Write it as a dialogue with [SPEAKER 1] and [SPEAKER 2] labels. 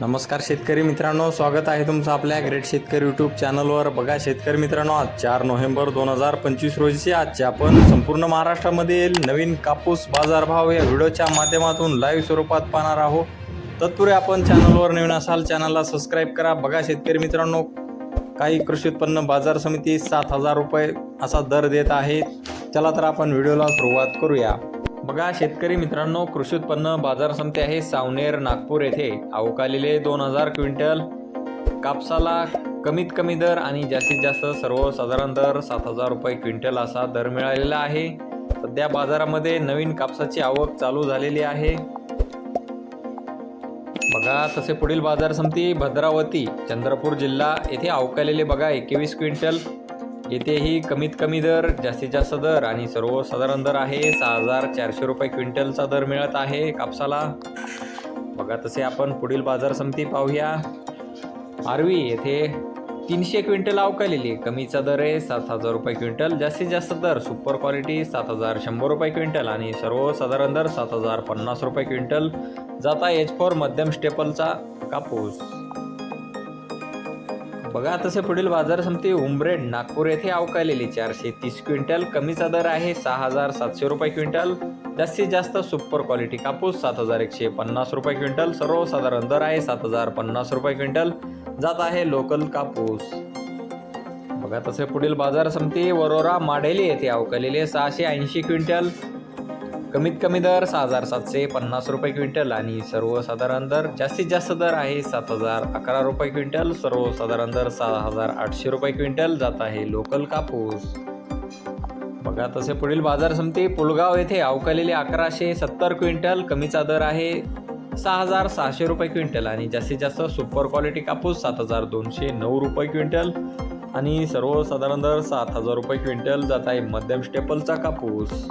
[SPEAKER 1] नमस्कार शेतकरी मित्रांनो स्वागत आहे तुमचं आपल्या ग्रेट शेतकरी यूट्यूब चॅनलवर बघा शेतकरी मित्रांनो आज चार नोव्हेंबर दोन हजार पंचवीस रोजीचे आजचे आपण संपूर्ण महाराष्ट्रामधील नवीन कापूस बाजारभाव या व्हिडिओच्या माध्यमातून लाईव्ह स्वरूपात पाहणार आहोत. तत्पूर्वी आपण चॅनलवर नवीन असाल चॅनलला सबस्क्राईब करा. बघा शेतकरी मित्रांनो काही कृषी उत्पन्न बाजार समिती सात हजार रुपये असा दर देत आहे. चला तर आपण व्हिडिओला सुरुवात करूया. बघा शेतकरी मित्रांनो कृषी उत्पन्न बाजार समिती आहे सावनेर नागपूर येथे. अवकालेले दोन हजार क्विंटल कापसाला कमीत कमी दर आणि जास्तीत जास्त सर्वसाधारण दर सात हजार रुपये क्विंटल असा दर मिळालेला आहे. सध्या बाजारामध्ये नवीन कापसाची आवक चालू झालेली आहे. बघा तसे पुढील बाजार समिती भद्रावती चंद्रपूर जिल्हा येथे अवकालेले बघा एकवीस क्विंटल येथेही कमीत कमी दर जास्तीत जास्त दर आणि सर्वसाधारण दर आहे सहा हजार चारशे रुपये क्विंटलचा दर मिळत आहे कापसाला. बघा तसे आपण पुढील बाजार समिती पाहूया. आरवी येथे तीनशे क्विंटल अवकालेली. कमीचा दर आहे सात हजार रुपये क्विंटल जास्तीत जास्त दर सुपर क्वालिटी सात हजार शंभर रुपये क्विंटल आणि सर्वसाधारण दर सात हजार पन्नास रुपये क्विंटल. जाता एच फोर मध्यम स्टेपलचा कापूस. बघा तसे पुढील बाजार समिती उमरेड नागपूर येथे अवकालेली चारशे तीस क्विंटल कमीचा दर आहे सहा हजार सातशे रुपये क्विंटल जास्तीत जास्त सुपर क्वालिटी कापूस सात हजार एकशे पन्नास रुपये क्विंटल सर्वसाधारण दर आहे सात हजार पन्नास रुपये क्विंटल जात आहे लोकल कापूस. बघा तसे पुढील बाजार समिती वरोरा माडेली येथे अवकालेले सहाशे ऐंशी क्विंटल कमीत कमी दर सहा हजार सातशे पन्नास रुपये क्विंटल आणि सर्वसाधारण दर जास्तीत जास्त दर आहे सात हजार अकरा रुपये क्विंटल सर्वसाधारण दर सहा हजार आठशे रुपये क्विंटल जात आहे लोकल कापूस. बघा तसे पुढील बाजार समिती पुलगाव येथे अवकालेले अकराशे सत्तर क्विंटल कमीचा दर आहे सहा हजार सहाशे रुपये क्विंटल आणि जास्तीत जास्त सुपर क्वालिटी कापूस सात हजार दोनशे नऊ रुपये क्विंटल आणि सर्वसाधारण दर सात हजार रुपये क्विंटल जात आहे मध्यम स्टेपलचा कापूस.